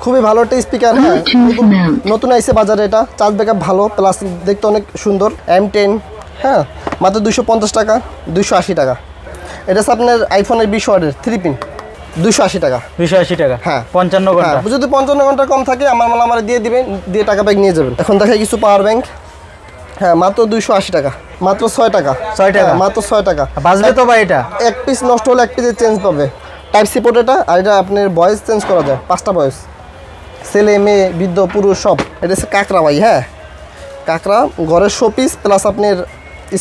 খুবই ভালো একটা স্পিকার হ্যাঁ। নতুন- আইসে বাজারে এটা। চার্জ ব্যাকআপ ভালো প্লাস দেখতে অনেক সুন্দর। এম টেন হ্যাঁ। মাত্র দুশো পঞ্চাশ টাকা দুশো আশি টাকা। এটা হচ্ছে আপনার আইফোনের বিশ ওয়ার্ডের থ্রি পিন দুশো আশি টাকা। দুইশো আশি টাকা? হ্যাঁ। পঞ্চান্ন হ্যাঁ ঘণ্টা যদি পঞ্চান্ন ঘণ্টা কম থাকে আমার মাল আমার দিয়ে দিবেন দিয়ে টাকা ব্যাগ নিয়ে যাবেন। এখন দেখাই কিছু পাওয়ার ব্যাংক হ্যাঁ মাত্র দুশো আশি টাকা মাত্র ছয় টাকা। ছয় টাকা? হ্যাঁ, মাত্র ছয় টাকা। বাজবে তো ভাই এটা। এক পিস নষ্ট হলে এক পিসের চেঞ্জ পাবে। টাইপ সি পোর্ট এটা আর এটা আপনার ভয়েস চেঞ্জ করা যায় পাঁচটা ভয়েস ছেলে মেয়ে বৃদ্ধ পুরুষ সব। এটা হচ্ছে কাঁকড়া ভাই হ্যাঁ? কাঁকড়া ঘরের শোপিস প্লাস আপনার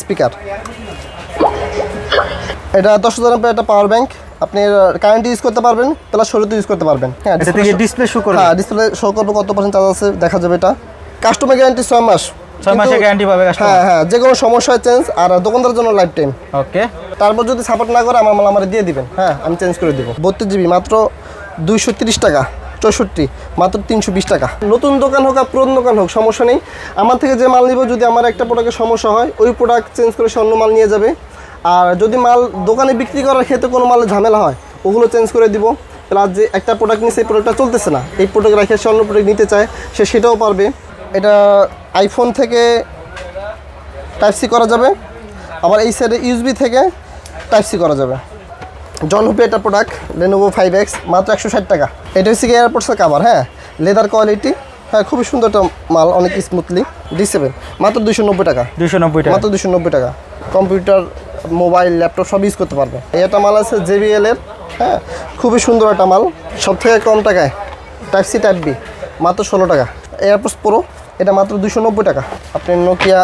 স্পিকার এটা দশ হাজার একটা পাওয়ার ব্যাংক আপনি কারেন্ট ইউজ করতে পারবেন প্লাস শরীরতে ইউজ করতে পারবেন। হ্যাঁ ডিসপ্লে শু করবে হ্যাঁ ডিসপ্লে শো করব কত পার্সেন্ট চার্জ আছে দেখা যাবে এটা। কাস্টমার গ্যারান্টি ছয় মাস। ছয় মাসের গ্যারান্টি পাবে কাস্টমার হ্যাঁ হ্যাঁ যে কোনো সমস্যা চেঞ্জ আর দোকানদারের জন্য লাইফ টাইম ওকে তারপর যদি সাপোর্ট না করে আমার মাল আমার দিয়ে দিবেন। হ্যাঁ আমি চেঞ্জ করে দিব। বত্রিশ জিবি মাত্র দুইশো তিরিশ টাকা চৌষট্টি মাত্র তিনশো বিশ টাকা। নতুন দোকান হোক আর পুরনো দোকান হোক সমস্যা নেই। আমার থেকে যে মাল নিব যদি আমার একটা প্রোডাক্টের সমস্যা হয় ওই প্রোডাক্ট চেঞ্জ করে সে অন্য মাল নিয়ে যাবে। আর যদি মাল দোকানে বিক্রি করার ক্ষেত্রে কোনো মালের ঝামেলা হয় ওগুলো চেঞ্জ করে দিব। প্লাস যে একটা প্রোডাক্ট নিয়ে সেই প্রোডাক্টটা চলতেছে না এই প্রোডাক্ট রাখে সে অন্য প্রোডাক্ট নিতে চায় সে সেটাও পারবে। এটা আইফোন থেকে টাইপ সি করা যাবে। আবার এই সাইডে ইউএসবি থেকে টাইপ সি করা যাবে। জনপ্রিয় একটা প্রোডাক্ট লেনোভো ফাইভ এক্স মাত্র একশো ষাট টাকা। এটা হচ্ছে গিয়ে এয়ারপোর্টসের কাভার হ্যাঁ? লেদার কোয়ালিটি হ্যাঁ খুবই সুন্দর একটা মাল অনেক স্মুথলি ডি সেভেন মাত্র দুশো নব্বই টাকা। দুইশো নব্বই টাকা। মাত্র দুশো নব্বই টাকা। কম্পিউটার মোবাইল ল্যাপটপ সব ইউজ করতে পারবে। এই একটা মাল আছে জেবিএল এর হ্যাঁ? খুবই সুন্দর একটা মাল। সব থেকে কম টাকায় টাইপ সি টাইপ বি মাত্র ষোলো টাকা। এয়ারপোর্টস প্রো এটা মাত্র দুশো নব্বই টাকা। আপনি নোকিয়া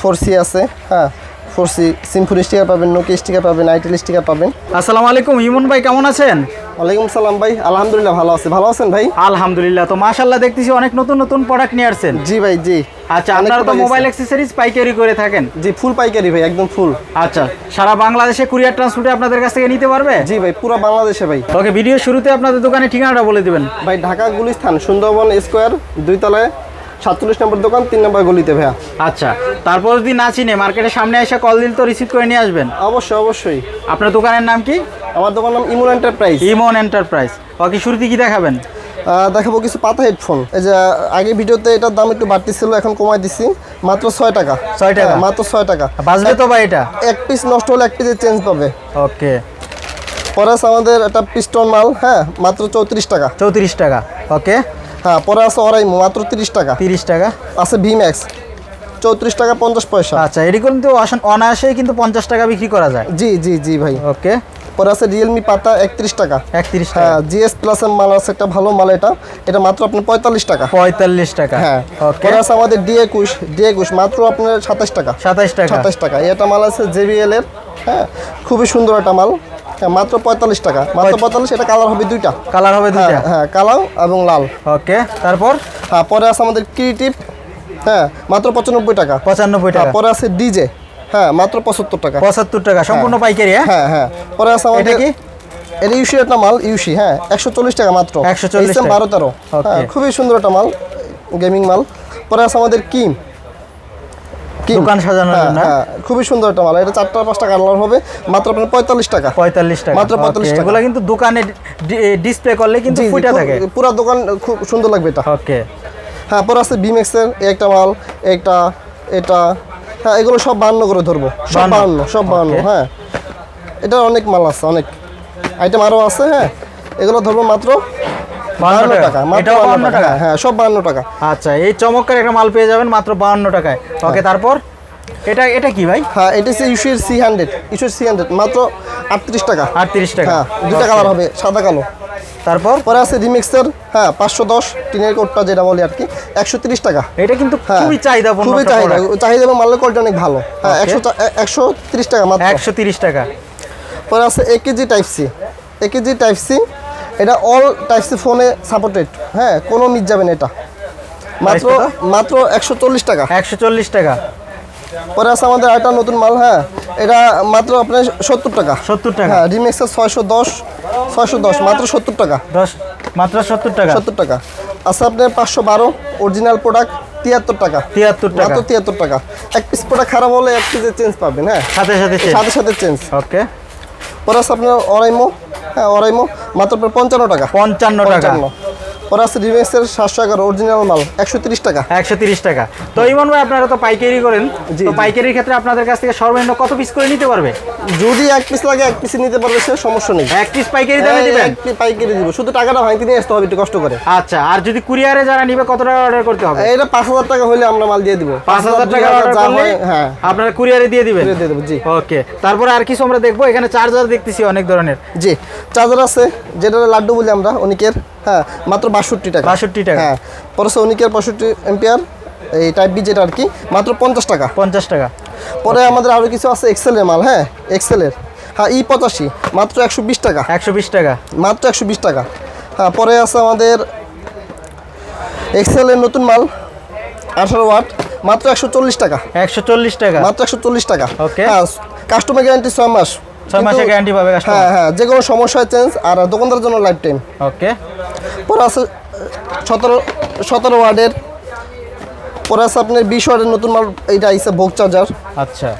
ফোর সি আছে হ্যাঁ ফোর সি সিম্ফুর স্টিকার পাবেন নোকিয়া স্টিকার পাবেন আইটেল স্টিকার পাবেন। আসসালামু আলাইকুম ইমন ভাই কেমন আছেন? ওয়ালাইকুম সালাম ভাই আলহামদুলিল্লাহ ভালো আছে। ভালো আছেন ভাই? আলহামদুলিল্লাহ তো মাশাল্লাহ দেখতেছি অনেক নতুন নতুন প্রোডাক্ট নিয়ে আসছেন। জি ভাই জি। আচ্ছা আপনারা তো মোবাইল। অ্যাক্সেসরিজ পাইকারি করে থাকেন? জি ফুল পাইকারি ভাই একদম ফুল আচ্ছা সারা বাংলাদেশে কুরিয়ার ট্রান্সপোর্টে আপনাদের কাছ থেকে নিতে পারবে? জি ভাই পুরো বাংলাদেশে ভাই। ওকে ভিডিও শুরুতে আপনাদের দোকানের ঠিকানাটা বলে দিবেন। ভাই ঢাকা গুলিস্থান সুন্দরবন স্কোয়ার দুই তলায় সাতচল্লিশ নম্বর দোকান তিন নম্বর গলিতে ভাইয়া। আচ্ছা তারপর যদি না চিনে মার্কেটের সামনে এসে কল দিল তো রিসিভ করে নিয়ে আসবেন। অবশ্যই অবশ্যই। আপনার দোকানের নাম কি? আমার দোকান নাম Emon enterprise Emon enterprise okay শুরুতে কি দেখাবেন? দেখাবো কিছু পাতা হেডফোন এই যে আগে ভিডিওতে এটার দাম একটু বাড়তি ছিল এখন কমাই দিছি। মাত্র ছয় টাকা। ছয় টাকা? হ্যাঁ, মাত্র ছয় টাকা। বাজবে তো ভাই এটা। এক পিস নষ্ট হলে এক পিসের চেঞ্জ পাবে। ওকে। পরে আছে আমাদের একটা পিস্টন মাল হ্যাঁ মাত্র চৌত্রিশ টাকা। চৌত্রিশ টাকা ওকে। হ্যাঁ পরে আছে অরাইমো মাত্র তিরিশ টাকা। তিরিশ টাকা। আছে ভিম্যাক্স চৌত্রিশ টাকা পঞ্চাশ পয়সা। আচ্ছা এটি কিন্তু অনায়াসেই কিন্তু পঞ্চাশ টাকা বিক্রি করা যায়। জি জি জি ভাই। ওকে। পরে আছে রিয়েলমি পাতা একত্রিশ টাকা। একত্রিশ হ্যাঁ জিএস প্লাসের মাল আছে একটা ভালো মাল এটা। এটা মাত্র আপনার পঁয়তাল্লিশ টাকা। পঁয়তাল্লিশ টাকা। হ্যাঁ পরে আছে আমাদের ডি একুশ ডি একুশ মাত্র আপনার সাতাশ টাকা। সাতাশ টাকা। সাতাশ টাকা। এটা মাল আছে জেবিএল এর হ্যাঁ খুবই সুন্দর একটা মাল। হ্যাঁ মাত্র পঁয়তাল্লিশ টাকা। মাত্র পঁয়তাল্লিশ এটা কালার হবে দুইটা। কালার হবে হ্যাঁ দুইটা। হ্যাঁ কালো এবং লাল। ওকে তারপর? হ্যাঁ পরে আছে আমাদের ক্রিয়েটিভ হ্যাঁ মাত্র পঁচানব্বই টাকা। পঁচানব্বই হ্যাঁ, টাকা পরে আছে ডিজে হ্যাঁ মাত্র পঁচাত্তর টাকা। পঁচাত্তর টাকা সম্পূর্ণ পাইকারি হ্যাঁ? হ্যাঁ হ্যাঁ। পরে আছে আমাদের কি? এটা ইউসি একটা মাল ইউসি হ্যাঁ একশো চল্লিশ টাকা মাত্র। 140 টাকা। বারো তেরো. হ্যাঁ খুবই সুন্দর একটা মাল গেমিং মাল। পরে আছে আমাদের কিম। দোকান সাজানোর হ্যাঁ, জন্য? হ্যাঁ খুবই সুন্দর একটা মাল। এটা চারটা পাঁচটা কালার হবে মাত্র আপনার পঁয়তাল্লিশ টাকা। পঁয়তাল্লিশ টাকা। মাত্র 45 Okay, টাকা। এগুলো কিন্তু দোকানে ডিসপ্লে করলে কিন্তু ফুটা থাকে। পুরো দোকান খুব সুন্দর লাগবে এটা। ওকে হ্যাঁ পরে আছে বিমেক্সের একটা মাল একটা এটা হ্যাঁ এগুলো সব বান্ন করে ধরবো। সব 52 বান্ন সব বান্ন হ্যাঁ। এটা অনেক মাল আছে অনেক। আইটেম আরও আছে হ্যাঁ। এগুলো ধরবো মাত্র বান্ন টাকা। টাকা মাত্র এটাও 52 52 টাকা? হ্যাঁ, হ্যাঁ সব বান্ন টাকা। আচ্ছা এই চমৎকার একটা মাল পেয়ে যাবেন মাত্র বাহান্ন টাকায়। ওকে তারপর? এটা এটা কি ভাই? হ্যাঁ এটা হচ্ছে ইস্যুর সি হান্ড্রেড ইস্যুর সি হান্ড্রেড মাত্র আটত্রিশ টাকা। আটত্রিশ টাকা। হ্যাঁ দুটা কালার হবে সাদা কালো। তারপর? পরে আছে রিমিক্সের হ্যাঁ পাঁচশো দশ টিনের কোটটা যেটা বলি আর কি একশো তিরিশ টাকা। এটা কিন্তু হ্যাঁ খুবই চাহিদাপূর্ণ খুবই চাহিদা চাহিদা এবং মালের কোয়ালিটি অনেক ভালো। হ্যাঁ. একশো একশো তিরিশ টাকা মাত্র। একশো তিরিশ টাকা। পরে আছে এক কেজি টাইপ সি এক কেজি টাইপ সি এটা অল টাইপ সি ফোনে সাপোর্টেড হ্যাঁ কোনো মিস যাবে না এটা। মাত্র মাত্র একশো চল্লিশ টাকা। একশো চল্লিশ টাকা। পরে আছে আমাদের একটা নতুন মাল হ্যাঁ। এটা মাত্র আপনার সত্তর টাকা। সত্তর টাকা। হ্যাঁ রিমেক্সের ছয়শো দশ ছয়শো দশ মাত্র সত্তর টাকা। দশ মাত্র সত্তর টাকা। সত্তর টাকা। আছে আপনার পাঁচশো বারো অরিজিনাল প্রোডাক্ট তিয়াত্তর টাকা। তিয়াত্তর টাকা। মাত্র তিয়াত্তর টাকা। এক পিস প্রোডাক্ট খারাপ হলে এক পিসের চেঞ্জ পাবেন হ্যাঁ। সাথে সাথে সাথে সাথে চেঞ্জ ওকে। পরে আছে আপনার অরাইমো হ্যাঁ অরাইমো মাত্র পঞ্চান্ন টাকা। পঞ্চান্ন টাকা। পঞ্চান্ন আছে রিমেক্সের সাতশো এগারো অরিজিনাল মাল একশো তিরিশ টাকা। একশো তিরিশ টাকা। তো ইমন ভাই আপনারা তো পাইকারি করেন। তো পাইকারির ক্ষেত্রে আপনাদের কাছ থেকে সর্বনিম্ন কত পিস করে নিতে পারবে? যদি এক পিস লাগে এক পিস নিতে পারবে সে সমস্যা নেই। এক পিস পাইকারি দামে দিবেন? এক piece পাইকারি দিব। শুধু টাকাটা ভাঙতে নিয়ে আসতে হবে একটু কষ্ট করে। আচ্ছা আর যদি কুরিয়ারে যারা নিবে কত টাকা অর্ডার করতে হবে? এটা পাঁচ হাজার টাকা হলে আমরা মাল দিয়ে দিব। পাঁচ হাজার টাকা অর্ডার করলে হ্যাঁ আপনারা কুরিয়ারে দিয়ে দিবেন? দিয়ে দেবো জি। ওকে তারপরে আর কিছু আমরা দেখব? এখানে চার্জার দেখতেছি অনেক ধরনের। জি চার্জার আছে যেটা লাড্ডু বলি আমরা অনিকের। হ্যাঁ মাত্র বাষট্টি টাকা। 62 টাকা। হ্যাঁ পরে আছে অনিকের পঁয়ষট্টি এম্পিয়ার এই টাইপ বি যেটা আর কি মাত্র পঞ্চাশ টাকা। পঞ্চাশ টাকা। পরে আমাদের আরও কিছু আছে এক্সেলের মাল হ্যাঁ এক্সেলের হ্যাঁ ই পঁচাশি মাত্র একশো বিশ টাকা। একশো বিশ টাকা। মাত্র একশো বিশ টাকা। হ্যাঁ পরে আছে আমাদের এক্সেলের নতুন মাল আঠারো ওয়াট মাত্র একশো চল্লিশ টাকা। একশো চল্লিশ টাকা। মাত্র একশো চল্লিশ টাকা। Okay. হ্যাঁ কাস্টমার গ্যারান্টি ছয় মাস। ছয় মাসের গ্যারান্টি পাবে হ্যাঁ হ্যাঁ যে কোনো সমস্যা চেঞ্জ আর দোকানদারের জন্য লাইফ টাইম ওকে পরে আছে সতেরো সতেরো ওয়ার্ডের পরে আছে আপনার বিশ ওয়ার্ডের নতুন মাল আইসে ভোগ চার্জার। আচ্ছা।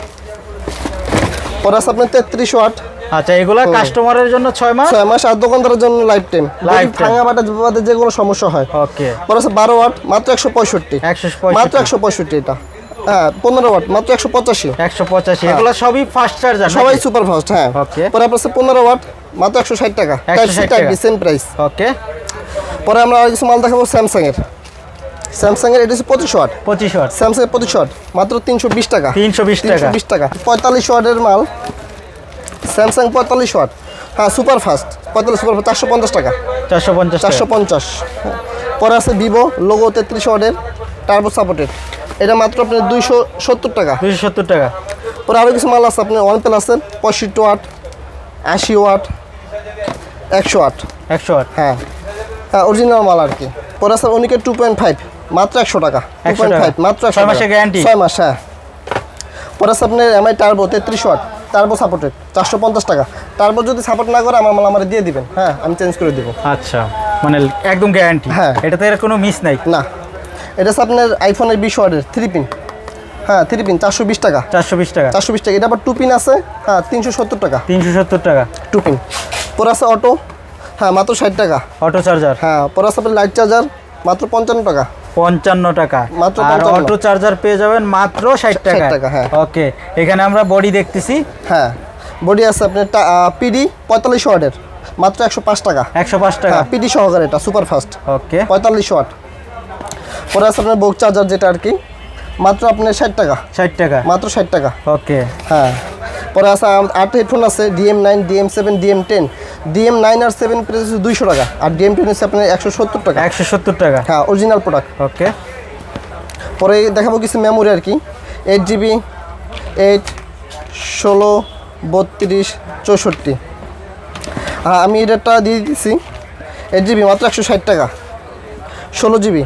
পরে আছে আপনার তেত্রিশ ওয়াট আচ্ছা এগুলা কাস্টমারের জন্য মাস? মাস আর দোকানদারের জন্য লাইফ টাইম Lifetime। ভাঙা বাটা বাদে যে কোনো সমস্যা হয়। ওকে পরে আছে বারো ওয়াট মাত্র একশো পঁয়ষট্টি। একশো মাত্র একশো পঁয়ষট্টি এটা। হ্যাঁ পনেরো ওয়াট মাত্র একশো পঁচাশি। একশো পঁচাশি। এগুলো সবই ফাস্ট চার্জার সবাই সুপার ফাস্ট হ্যাঁ. পরে আপনার আছে পনেরো ওয়াট মাত্র একশো ষাট টাকা। 160 টাকা। সেম প্রাইস ওকে পরে আমরা আর কিছু মাল দেখাবো স্যামসাং এর স্যামসাং এর এটা হচ্ছে পঁচিশ ওয়াট। পঁচিশ ওয়াট। স্যামসাং এর পঁচিশ ওয়াট মাত্র তিনশো বিশ টাকা। তিনশো বিশ টাকা। বিশ টাকা। পঁয়তাল্লিশ ওয়াটের মাল। স্যামসাং পঁয়তাল্লিশ ওয়াট। হ্যাঁ সুপার ফাস্ট পঁয়তাল্লিশ সুপার ফাস্ট চারশো পঞ্চাশ টাকা। চারশো পঞ্চাশ চারশো পঞ্চাশ। পরে আছে ভিভো লোগো তেত্রিশ ওয়াটের টার্বো সাপোর্টেড এটা মাত্র আপনার দুইশো সত্তর টাকা। দুইশো সত্তর টাকা। পরে আরও কিছু মাল আছে আপনার ওয়ান প্লাসের পঁয়ষট্টি ওয়াট আশি ওয়াট একশো ওয়াট একশো ওয়াট হ্যাঁ। হ্যাঁ অরিজিনাল মাল আর কি। পরে আছে অনিকের টু পয়েন্ট ফাইভ মাত্র একশো টাকা। টু পয়েন্ট ফাইভ মাত্র একশো ছয় মাসের guarantee? ছয় মাস হ্যাঁ। পরে আছে আপনার এমআই টার্বো তেত্রিশ ওয়াট টার্বো সাপোর্টেড চারশো পঞ্চাশ টাকা। টার্বো যদি সাপোর্ট না করে আমার মাল আমার দিয়ে দিবেন। হ্যাঁ আমি চেঞ্জ করে দেবো। আচ্ছা মানে একদম গ্যারান্টি হ্যাঁ। এটাতে এর কোনো মিস নাই? না। এটা হচ্ছে আপনার আইফোনের বিশ ওয়াটের থ্রি পিন হ্যাঁ থ্রি পিন চারশো বিশ টাকা। চারশো বিশ টাকা। চারশো বিশ টাকা। এটা আবার টু পিন আছে হ্যাঁ তিনশো সত্তর টাকা। তিনশো সত্তর টাকা। টু পিন পরে আছে অটো হ্যাঁ মাত্র ষাট টাকা। অটো চার্জার হ্যাঁ পরে আছে আপনার লাইট চার্জার মাত্র পঞ্চান্ন টাকা। পঞ্চান্ন টাকা। মাত্র আর অটো চার্জার পেয়ে যাবেন মাত্র ষাট টাকা টাকা, হ্যাঁ। ওকে এখানে আমরা বডি দেখতেছি। হ্যাঁ বডি আছে আপনার পিডি পঁয়তাল্লিশ ওয়াটের মাত্র একশো পাঁচ টাকা। একশো পাঁচ টাকা। হ্যাঁ পিডি সহকারে এটা সুপার ফাস্ট ওকে পঁয়তাল্লিশ ওয়াট পরে আছে আপনার বোক চার্জার যেটা আর কি। মাত্র আপনার ষাট টাকা। ষাট টাকা। মাত্র ষাট টাকা। ওকে। হ্যাঁ। পরে আছে আট হেডফোন আছে DM nine DM seven DM ten. DM nine আর সেভেন প্রাইস হচ্ছে দুইশো টাকা। আর ডিএম টেন হচ্ছে আপনার একশো সত্তর টাকা। একশো সত্তর টাকা। হ্যাঁ অরিজিনাল প্রোডাক্ট ওকে। পরে দেখাবো কিছু মেমোরি আর কি। এইট জিবি এইট ষোলো বত্রিশ চৌষট্টি। হ্যাঁ আমি এটা দিয়ে দিচ্ছি এইট জিবি মাত্র একশো ষাট টাকা। ষোলো জিবি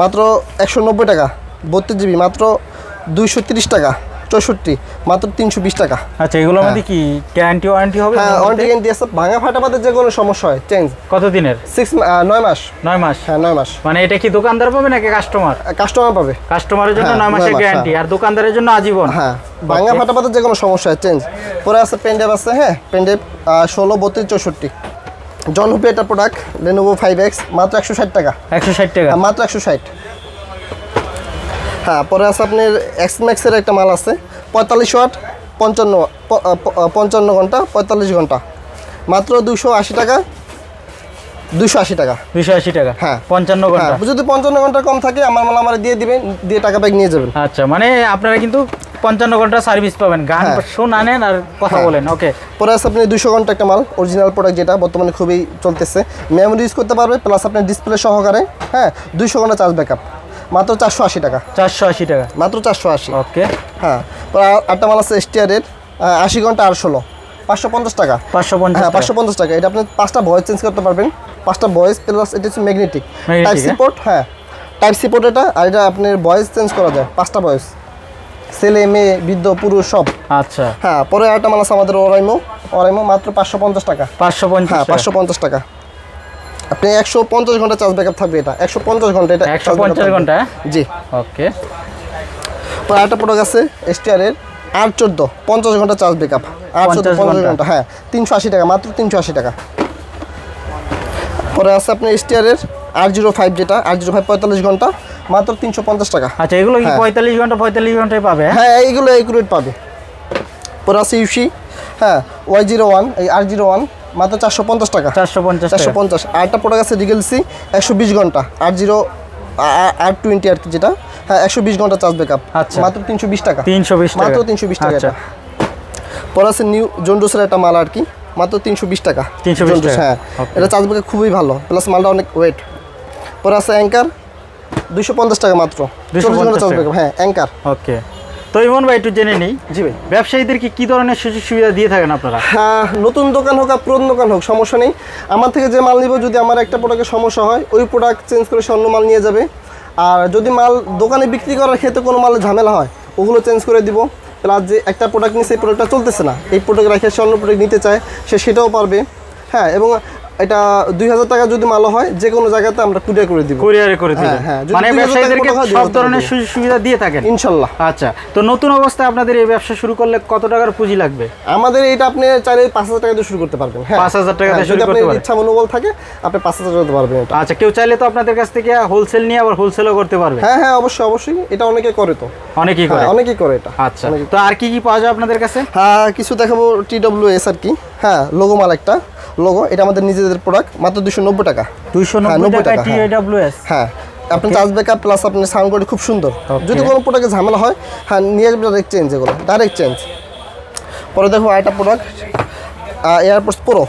মাত্র একশো নব্বই টাকা। বত্রিশ জিবি মাত্র দুইশো তিরিশ টাকা চৌষট্টি মাত্র তিনশো বিশ টাকা। আচ্ছা এগুলোর মধ্যে কি গ্যারান্টি ওয়ারেন্টি হবে হ্যাঁ ওয়ারেন্টি গ্যারেন্টি আছে। ভাঙা ফাটাপাতে যে কোনো সমস্যা হয় চেঞ্জ কত দিনের? সিক্স নয় মাস। নয় মাস? হ্যাঁ নয় মাস। মানে এটা কি দোকানদার পাবে নাকি কাস্টমার কাস্টমার পাবে। কাস্টমারের জন্য হ্যাঁ, নয় মাসের গ্যারান্টি আর দোকানদারের জন্য আজীবন? হ্যাঁ ভাঙা ফাটাপাতে যে কোনো সমস্যা হয় চেঞ্জ পরে আছে পেনড্রাইভ আছে হ্যাঁ পেনড্রাইভ ষোলো বত্রিশ চৌষট্টি। জন হুপি এটা প্রোডাক্ট লেনোভো ফাইভ এক্স মাত্র একশো ষাট টাকা। একশো ষাট টাকা। হ্যাঁ, মাত্র একশো ষাট। হ্যাঁ পরে আছে আপনার এক্স ম্যাক্সের একটা মাল আছে পঁয়তাল্লিশ ওয়াট পঞ্চান্ন পঞ্চান্ন ঘণ্টা পঁয়তাল্লিশ ঘণ্টা। মাত্র দুশো আশি টাকা দুশো আশি টাকা। দুশো আশি টাকা? হ্যাঁ। পঞ্চান্ন হ্যাঁ ঘণ্টা যদি পঞ্চান্ন ঘণ্টা কম থাকে আমার মাল আমার দিয়ে দিবেন দিয়ে টাকা ব্যাগ নিয়ে যাবেন। আচ্ছা মানে আপনারা কিন্তু পঞ্চান্ন ঘণ্টা সার্ভিস পাবেন। গান হ্যাঁ। শোন আনেন আর কথা হ্যাঁ। বলেন ওকে পরে আছে আপনি দুশো ঘণ্টা একটা মাল অরিজিনাল প্রোডাক্ট যেটা বর্তমানে খুবই চলতেছে। মেমোরি ইউজ করতে পারবে প্লাস আপনার ডিসপ্লে সহকারে হ্যাঁ দুশো ঘণ্টা চার্জ ব্যাকআপ মাত্র চারশো আশি টাকা। চারশো আশি টাকা। মাত্র চারশো আশি। ওকে। হ্যাঁ আটটা মাল আছে এসটিআরের আশি ঘণ্টা আর ষোলো। পাঁচশো পঞ্চাশ টাকা। পাঁচশো পঞ্চাশ হ্যাঁ পাঁচশো পঞ্চাশ টাকা। এটা আপনি পাঁচটা ভয়েস চেঞ্জ করতে পারবেন। পাঁচটা ভয়েস প্লাস এটা হচ্ছে ম্যাগনেটিক টাইপ হ্যাঁ? সিপোর্ট হ্যাঁ। টাইপ সিপোর্ট এটা আর এটা আপনার ভয়েস চেঞ্জ করা যায়। পাঁচটা ভয়েস ছেলে মেয়ে বৃদ্ধ পুরুষ সব। আচ্ছা। হ্যাঁ পরে একটা মাল আছে আমাদের ওরাইমো ওরাইমো মাত্র পাঁচশো পঞ্চাশ টাকা। পাঁচশো পঞ্চাশ হ্যাঁ পাঁচশো পঞ্চাশ টাকা। আপনি একশো পঞ্চাশ ঘণ্টা চার্জ ব্যাকআপ থাকবে এটা। একশো পঞ্চাশ ঘণ্টা এটা 150 ঘণ্টা? জি। ওকে পরে একটা প্রোডাক্ট আছে এসটিআরের আট চোদ্দ পঞ্চাশ ঘণ্টা চার্জ ব্যাক আপ আট চোদ্দ 50 পঞ্চাশ ঘণ্টা। হ্যাঁ। তিনশো আশি টাকা মাত্র তিনশো আশি টাকা। পরে আছে আপনার এসটিআরের আর জিরো ফাইভ যেটা আর জিরো ফাইভ পঁয়তাল্লিশ ঘণ্টা মাত্র তিনশো পঞ্চাশ টাকা। আচ্ছা এগুলো কি হ্যাঁ। পঁয়তাল্লিশ ঘণ্টা পঁয়তাল্লিশ ঘন্টায় পাবে হ্যাঁ? হ্যাঁ এইগুলো একুরেট পাবে। পরে আছে ইউসি হ্যাঁ ওয়াই জিরো ওয়ান এই আর জিরো ওয়ান মাত্র চারশো পঞ্চাশ টাকা। চারশো পঞ্চাশ চারশো পঞ্চাশ। আরেকটা প্রোডাক্ট আছে রিগেলসি একশো বিশ ঘণ্টা। আর জিরো আর টোয়েন্টি আর কি যেটা। হ্যাঁ একশো বিশ ঘণ্টা চার্জ ব্যাক আপ আচ্ছা। মাত্র তিনশো বিশ টাকা। তিনশো বিশ মাত্র তিনশো বিশ টাকা আচ্ছা। পরে আছে নিউ জন্ডোসের একটা মাল আর কি। মাত্র তিনশো বিশ টাকা। 320 জন্ডোস, টাকা। হ্যাঁ। এটা চার্জ ব্যাক খুবই ভালো। প্লাস মালটা অনেক ওয়েট পরে আছে অ্যাঙ্কার দুইশো পঞ্চাশ টাকা মাত্র। 250 চল্লিশ ঘণ্টা চার্জ টাকা। ব্যাক হ্যাঁ অ্যাঙ্কার ওকে তো ইমন ভাই একটু জেনে নিই। জি ভাই। ব্যবসায়ীদেরকে কি ধরনের সুযোগ সুবিধা দিয়ে থাকেন আপনারা? হ্যাঁ নতুন দোকান হোক আর পুরনো দোকান হোক সমস্যা নেই। আমার থেকে যে মাল নিব যদি আমার একটা প্রোডাক্টের সমস্যা হয় ওই প্রোডাক্ট চেঞ্জ করে সে অন্য মাল নিয়ে যাবে। আর যদি মাল দোকানে বিক্রি করার ক্ষেত্রে কোনো মালের ঝামেলা হয় ওগুলো চেঞ্জ করে দিব। প্লাস যে একটা প্রোডাক্ট নিয়ে সেই প্রোডাক্টটা চলতেছে না এই প্রোডাক্ট রেখে সে অন্য প্রোডাক্ট নিতে চায় সে সেটাও পারবে। হ্যাঁ এবং এটা দুই হাজার টাকা যদি মাল হয় যে কোনো জায়গাতে আমরা কুরিয়ার করে দিব। কুরিয়ারে করে দিবেন। হ্যাঁ, হ্যাঁ, মানে ব্যবসায়ীদেরকে সব ধরনের সুযোগ সুবিধা দিয়ে থাকেন? ইনশাল্লাহ। আচ্ছা তো নতুন অবস্থায় আপনাদের এই ব্যবসা শুরু করলে কত টাকার পুঁজি লাগবে? আমাদের এটা আপনি চাইলে পাঁচ হাজার টাকা দিয়ে শুরু করতে পারবেন। হ্যাঁ 5,000 টাকা দিয়ে শুরু করতে পারেন। ইচ্ছা মনোবল থাকে আপনি পাঁচ হাজার টাকা দিতে পারবেন এটা। আচ্ছা কেউ চাইলে তো আপনাদের কাছ থেকে হোলসেল নিয়ে আবার হোলসেলও করতে পারবে। হ্যাঁ হ্যাঁ অবশ্যই অবশ্যই। এটা অনেকে করে তো। অনেকেই করে? হ্যাঁ অনেকেই করে এটা। আচ্ছা তো আর কি কি পাওয়া যায় আপনাদের কাছে? হ্যাঁ কিছু দেখাবো টি ডাব্লিউ এস আর কি। হ্যাঁ লোগো মাল একটা। লোগো এটা আমাদের নিজেদের প্রোডাক্ট মাত্র দুশো নব্বই টাকা। দুইশো হ্যাঁ, নব্বই 90 টাকা হ্যাঁ। আপনার চার্জ ব্যাকআপ প্লাস আপনার সাউন্ড কোয়ালিটি খুব সুন্দর। যদি কোনো প্রোডাক্টে ঝামেলা হয় হ্যাঁ নিয়ে যাবে ডাইরেক্ট চেঞ্জ এগুলো ডাইরেক্ট চেঞ্জ পরে দেখো আরেকটা product AirPods pro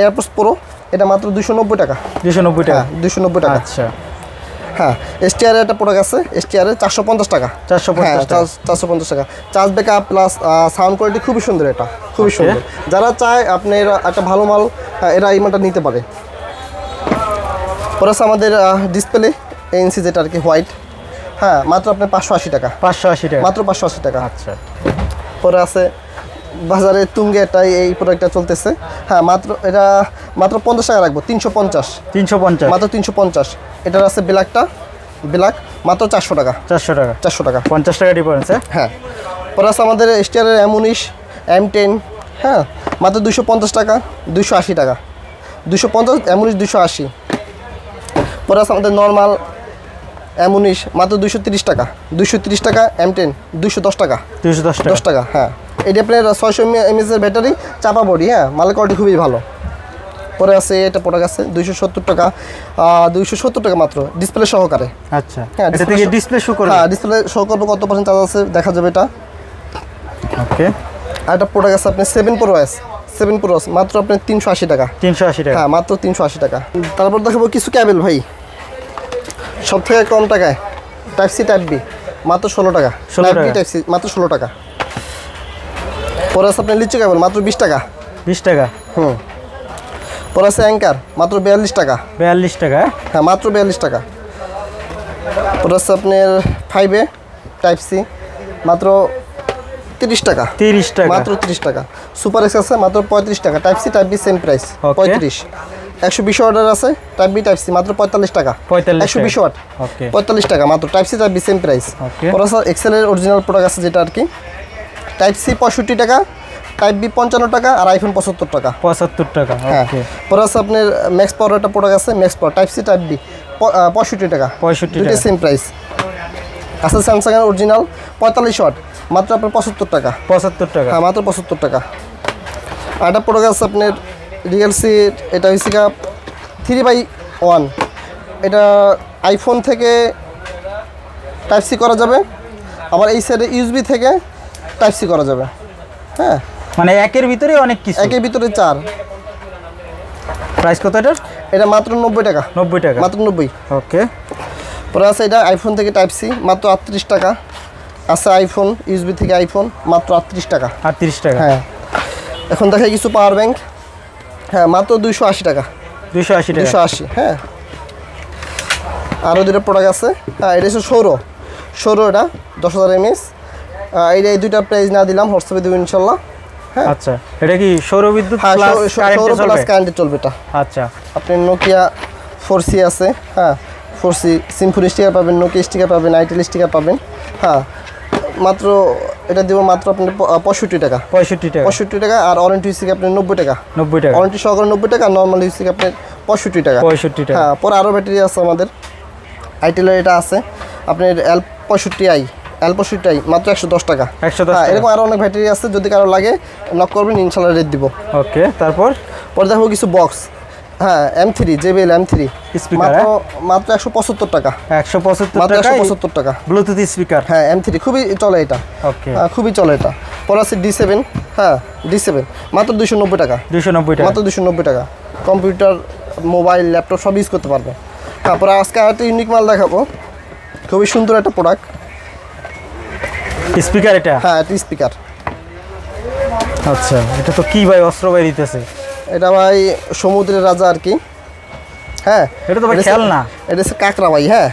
AirPods pro এটা মাত্র দুশো নব্বই টাকা। দুইশো নব্বই টাকা। হ্যাঁ দুশো নব্বই টাকা। আচ্ছা। হ্যাঁ এসটিআর একটা প্রোডাক্ট আছে এসটিআর চারশো পঞ্চাশ টাকা। 450 হ্যাঁ। চারশো পঞ্চাশ টাকা। Charge backup plus sound quality খুবই সুন্দর এটা খুবই সুন্দর। যারা চায় আপনি এরা একটা ভালো মাল হ্যাঁ, এরা এই মালটা নিতে পারে। পরে আছে আমাদের ডিসপ্লে এনসি যেটা আর কি হোয়াইট হ্যাঁ মাত্র আপনার পাঁচশো আশি টাকা। পাঁচশো আশি টাকা। মাত্র পাঁচশো আশি টাকা। আচ্ছা। পরে আছে বাজারে তুঙ্গে একটা এই প্রোডাক্টটা চলতেছে। হ্যাঁ মাত্র এটা মাত্র পঞ্চাশ টাকা রাখব তিনশো পঞ্চাশ। তিনশো পঞ্চাশ। মাত্র তিনশো পঞ্চাশ। এটার আছে ব্ল্যাকটা ব্ল্যাক মাত্র চারশো টাকা। চারশো টাকা। চারশো টাকা। পঞ্চাশ টাকা ডিফারেন্স হ্যাঁ? হ্যাঁ। পরে আছে আমাদের স্টিয়ারের এম উনিশ এম টেন হ্যাঁ? মাত্র দুশো পঞ্চাশ টাকা দুশো আশি টাকা। দুশো পঞ্চাশ এম উনিশ দুশো আশি। পরে আছে আমাদের নর্মাল এম উনিশ মাত্র দুশো তিরিশ টাকা। দুশো তিরিশ টাকা এম টেন দুশো দশ টাকা। দশ টাকা। দশ টাকা হ্যাঁ। এটি আপনার ছয়শো এমএসের ব্যাটারি চাপা বডি হ্যাঁ? মালের কোয়ালিটি খুবই ভালো। পরে আছে এটা প্রোডাক্ট আছে দুইশো সত্তর টাকা দুইশো সত্তর টাকা মাত্র ডিসপ্লে সহকারে। আচ্ছা। হ্যাঁ, ডিসপ্লে শু করবে? হ্যাঁ ডিসপ্লে করব কত পার্সেন্ট চার্জ আছে দেখা যাবে এটা। ওকে আর একটা প্রোডাক্ট আছে আপনি seven pro S seven pro S মাত্র আপনার তিনশো আশি টাকা। তিনশো আশি টাকা। হ্যাঁ মাত্র তিনশো আশি টাকা। তারপর দেখাবো কিছু ক্যাবেল ভাই। সব থেকে কম টাকায় টাইপ সি টাইপ বি মাত্র ষোলো টাকা। 16 টাইপ বি। টাইপ সি মাত্র ষোলো টাকা। পরে আছে আপনার লিচু ক্যাবেল মাত্র বিশ টাকা? বিশ টাকা। হুম। পরে আছে অ্যাঙ্কার মাত্র বিয়াল্লিশ টাকা। বিয়াল্লিশ টাকা হ্যাঁ? হ্যাঁ মাত্র বিয়াল্লিশ টাকা। পরে আছে আপনার ফাইভে টাইপ সি মাত্র তিরিশ টাকা। তিরিশ টাকা। মাত্র তিরিশ টাকা। সুপার এক্স আছে মাত্র পঁয়ত্রিশ টাকা। Type C type B same price পঁয়ত্রিশ। একশো বিশ অর্ডার আছে টাইপ বি টাইপ সি মাত্র পঁয়তাল্লিশ টাকা। 45 একশো বিশ। ওয়াট পঁয়তাল্লিশ টাকা মাত্র type C type B same price sir এক্সেলের original product আছে যেটা আর কি। টাইপ সি পঁয়ষট্টি টাকা টাইপ বি পঞ্চান্ন টাকা আর আইফোন পঁচাত্তর টাকা। পঁচাত্তর টাকা হ্যাঁ আছে আপনার ম্যাক্স পাওয়ার একটা প্রোডাক্ট আছে max power type C type B পঁয়ষট্টি টাকা। পঁয়ষট্টি টাকা। সেম প্রাইস আছে স্যামসাং এর অরিজিনাল পঁয়তাল্লিশ ওয়াট মাত্র আপনার পঁচাত্তর টাকা। পঁচাত্তর টাকা। হ্যাঁ মাত্র পঁচাত্তর টাকা। আর একটা প্রোডাক্ট আছে আপনার রিয়েল রিয়েলসি এটা হচ্ছে গা থ্রি বাই ওয়ান এটা আইফোন থেকে টাইপ সি করা যাবে। আবার এই সাইডে ইউএসবি থেকে টাইপ সি করা যাবে। হ্যাঁ। মানে একের ভিতরে অনেক কিছু। একের ভিতরে চার। প্রাইস কত এটার? এটা মাত্র নব্বই টাকা। নব্বই টাকা। মাত্র নব্বই। ওকে। পরে আছে এটা আইফোন থেকে টাইপ সি মাত্র আটত্রিশ টাকা। আছে আইফোন ইউএসবি থেকে আইফোন মাত্র আটত্রিশ টাকা। আর তিরিশ টাকা। হ্যাঁ। এখন দেখাই কিছু পাওয়ার ব্যাংক হ্যাঁ মাত্র দুইশো আশি টাকা। দুইশো আশি টাকা। দুশো আশি হ্যাঁ। আরও দুটো প্রোডাক্ট আছে। হ্যাঁ এটা হচ্ছে সৌর সৌর এটা দশ হাজার এমএস এইটা এই দুইটা প্রাইস না দিলাম হোয়াটসঅ্যাপে দেবো ইনশাল্লাহ। হ্যাঁ? আচ্ছা এটা কি সৌরবিদ্যুৎ হ্যাঁ সৌর প্লাস চলবে? কারেন্টে চলবে এটা। আচ্ছা। আপনি নোকিয়া ফোর সি আছে হ্যাঁ? ফোর সি সিম্ফোনি স্টিকার পাবেন নোকিয়া স্টিকার পাবেন আইটেল স্টিকার পাবেন হ্যাঁ? মাত্র এটা দিব মাত্র আপনার পঁয়ষট্টি টাকা। পঁয়ষট্টি টাকা। পঁয়ষট্টি টাকা আর অরেঞ্জ ইউসিকে আপনার নব্বই টাকা। নব্বই টাকা। ওয়ারেন্টি সহকারে নব্বই টাকা নর্মাল ইউসিকে আপনার পঁয়ষট্টি টাকা। পঁয়ষট্টি টাকা। হ্যাঁ পরে আরও ব্যাটারি আছে আমাদের। আইটেলের এটা আছে আপনার এল পঁয়ষট্টি আই এল আই মাত্র একশো দশ টাকা। একশো দশ হ্যাঁ টাকা। এরকম আরও অনেক ব্যাটারি আছে যদি কারও লাগে নক করবেন ইনশাল্লাহ রেট দিব। ওকে তারপর? পরে দেখো কিছু বক্স হ্যাঁ M three JBL M three Speaker, মাত্র একশো পঁচাত্তর টাকা। একশো পঁচাত্তর মাত্র একশো টাকা পঁচাত্তর টাকা। ব্লুটুথ স্পিকার হ্যাঁ এম থ্রি খুবই চলে এটা। ওকে। হ্যাঁ খুবই চলে এটা। পরে আছে ডি সেভেন হ্যাঁ ডি সেভেন মাত্র দুশো নব্বই টাকা। দুশো নব্বই টাকা। মাত্র দুশো নব্বই টাকা। কম্পিউটার মোবাইল ল্যাপটপ সব ইউজ করতে পারবে। তারপরে আজকে একটা ইউনিক মাল দেখাবো। খুবই সুন্দর একটা প্রোডাক্ট স্পিকার এটা? হ্যাঁ এটা স্পিকার। আচ্ছা এটা তো কি ভাই অস্ত্র ভাই দিতেছে? এটা ভাই সমুদ্রের রাজা আর কি। হ্যাঁ এটা তো ভাই হচ্ছে- খেলনা। এটা হচ্ছে কাঁকড়া ভাই হ্যাঁ।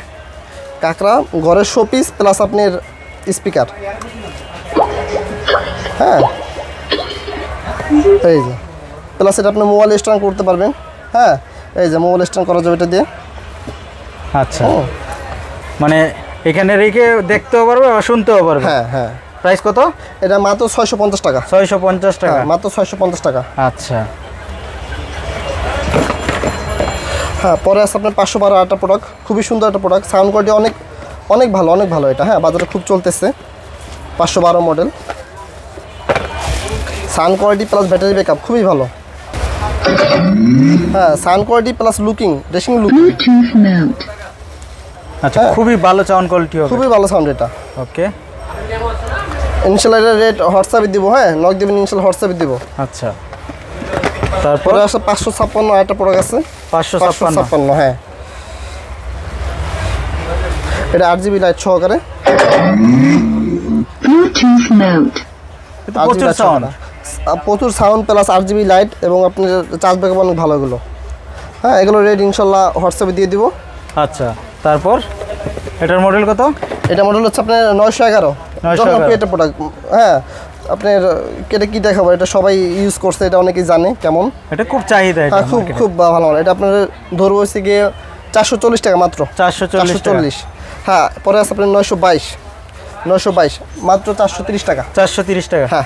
কাঁকড়া ঘরের শোপিস প্লাস আপনার স্পিকার। হ্যাঁ। এই যে প্লাস এটা আপনি মোবাইল স্ট্যান্ড করতে পারবেন। হ্যাঁ এই যে মোবাইল স্ট্যান্ড করা যাবে এটা দিয়ে। আচ্ছা। মানে এখানে রেখে দেখতেও পারবে বা শুনতেও পারবে। হ্যাঁ হ্যাঁ। প্রাইস কত? এটা মাত্র ছয়শো পঞ্চাশ টাকা। ছয়শো পঞ্চাশ টাকা। হ্যাঁ মাত্র ছয়শো পঞ্চাশ টাকা। আচ্ছা। হ্যাঁ পরে আছে আপনার পাঁচশো বারো একটা প্রোডাক্ট খুবই সুন্দর একটা প্রোডাক্ট সাউন্ড কোয়ালিটি অনেক অনেক ভালো অনেক ভালো এটা। হ্যাঁ বাজারে খুব চলতেছে। পাঁচশো বারো model sound quality plus battery backup খুবই ভালো। হ্যাঁ sound quality plus looking dressing look. আচ্ছা হ্যাঁ। খুবই ভালো সাউন্ড কোয়ালিটি হবে। খুবই ভালো সাউন্ড এটা। ওকে ইনশাল্লাহ এটা রেট হোয়াটসঅ্যাপে দিব হ্যাঁ? নক দেবেন ইনশাল্লাহ হোয়াটসঅ্যাপে দিব। আচ্ছা। তারপর? পরে আসে পাঁচশো ছাপ্পান্ন একটা প্রোডাক্ট আছে। পাঁচশো ছাপ্পান্ন। হ্যাঁ। এটা আট জিবি লাইট সহকারে। প্রচুর সাউন্ড প্লাস আট জিবি লাইট এবং আপনার চার্জ ব্যাকআপ অনেক ভালো এগুলো। হ্যাঁ এগুলো রেট ইনশাল্লাহ হোয়াটসঅ্যাপে দিয়ে দিব। আচ্ছা। তারপর এটার মডেল কত? এটা মডেল হচ্ছে আপনার নয়শো এগারো। 911 জনপ্রিয় একটা প্রোডাক্ট হ্যাঁ আপনার এটা কি দেখাবো? এটা সবাই ইউজ করছে এটা অনেকেই জানে কেমন। এটা খুব চাহিদা এটা হ্যাঁ খুব খুব ভালো মাল এটা আপনার ধরবো হচ্ছে গিয়ে চারশো চল্লিশ টাকা মাত্র। চারশো চল্লিশ। হ্যাঁ পরে আছে আপনার নয়শো বাইশ। নয়শো বাইশ মাত্র চারশো তিরিশ টাকা। চারশো তিরিশ টাকা। হ্যাঁ।